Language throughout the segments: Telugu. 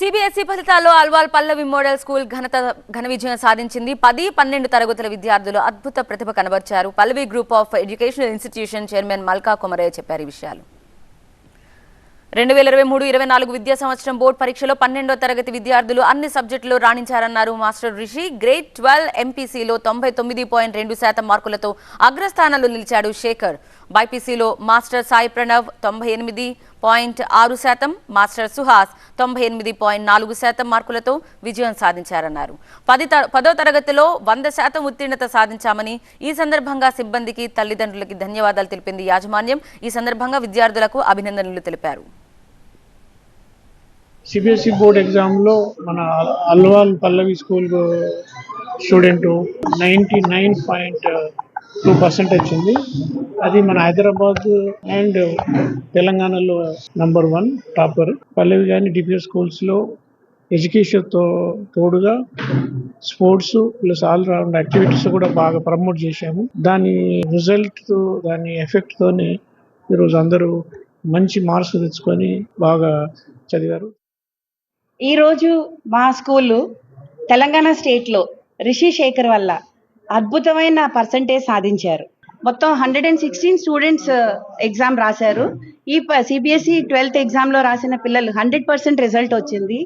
సిబిఎస్ఈ ఫలితాల్లో అల్వాల్ పల్లవి మోడల్ స్కూల్ ఘనత ఘన విజయం సాధించింది. పది పన్నెండు తరగతుల విద్యార్థులు అద్భుత ప్రతిభ కనబర్చారు. Pallavi group of educational institution chairman Malka Kumaraiah చెప్పారు ఈ విషయాలు. రెండు వేల ఇరవై మూడు ఇరవై నాలుగు విద్యా సంవత్సరం బోర్డు పరీక్షలో పన్నెండో తరగతి విద్యార్థులు అన్ని సబ్జెక్టులో రాణించారన్నారు మాస్టర్ రిషి. గ్రేడ్ ట్వెల్వ్ ఎంపీసీలో తొంభై తొమ్మిది పాయింట్ రెండు శాతం మార్కులతో అగ్రస్థానంలో నిలిచాడు శేఖర్. బైపీసీలో మాస్టర్ సాయి ప్రణవ్ తొంభై ఎనిమిది పాయింట్ ఆరు శాతం మాస్టర్ సుహాస్ తొంభై ఎనిమిది పాయింట్ నాలుగు శాతం మార్కులతో విజయం సాధించారన్నారు. పది త- పదో తరగతిలో వంద శాతం ఉత్తీర్ణత సాధించామని ఈ సందర్భంగా సిబ్బందికి తల్లిదండ్రులకి ధన్యవాదాలు తెలిపింది యాజమాన్యం. ఈ సందర్భంగా విద్యార్థులకు అభినందనలు తెలిపారు. సిబిఎస్ఈ బోర్డ్ ఎగ్జామ్లో మన Alwal Pallavi school student ninety nine point two percent వచ్చింది అది మన హైదరాబాద్ అండ్ తెలంగాణలో నంబర్ వన్ టాపర్ పల్లవి కానీ డిపిఎస్ స్కూల్స్లో ఎడ్యుకేషన్తో తోడుగా sports plus all round activities కూడా బాగా ప్రమోట్ చేశాము. దాని రిజల్ట్ దాని ఎఫెక్ట్తోనే ఈరోజు అందరూ మంచి మార్క్స్ తెచ్చుకొని బాగా చదివారు. ఈరోజు మా స్కూలు తెలంగాణ స్టేట్లో రిషి శేఖర్ వల్ల అద్భుతమైన పర్సంటేజ్ సాధించారు. మొత్తం hundred and sixteen students exam రాశారు. ఈ సిబిఎస్ఈ ట్వెల్త్ ఎగ్జామ్లో రాసిన పిల్లలు హండ్రెడ్ పర్సెంట్ రిజల్ట్ వచ్చింది.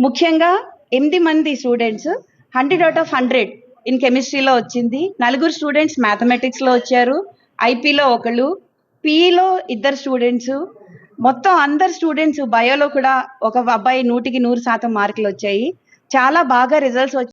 ముఖ్యంగా ఎనిమిది మంది students hundred out of hundred in కెమిస్ట్రీలో వచ్చింది. నలుగురు స్టూడెంట్స్ మ్యాథమెటిక్స్లో వచ్చారు. ఐపీలో ఒకళ్ళు పీఈలో ఇద్దరు స్టూడెంట్స్ మొత్తం అందరు స్టూడెంట్స్ బయోలో కూడా ఒక అబ్బాయి నూటికి నూరు శాతం మార్కులు వచ్చాయి. చాలా బాగా రిజల్ట్స్ వచ్చాయి.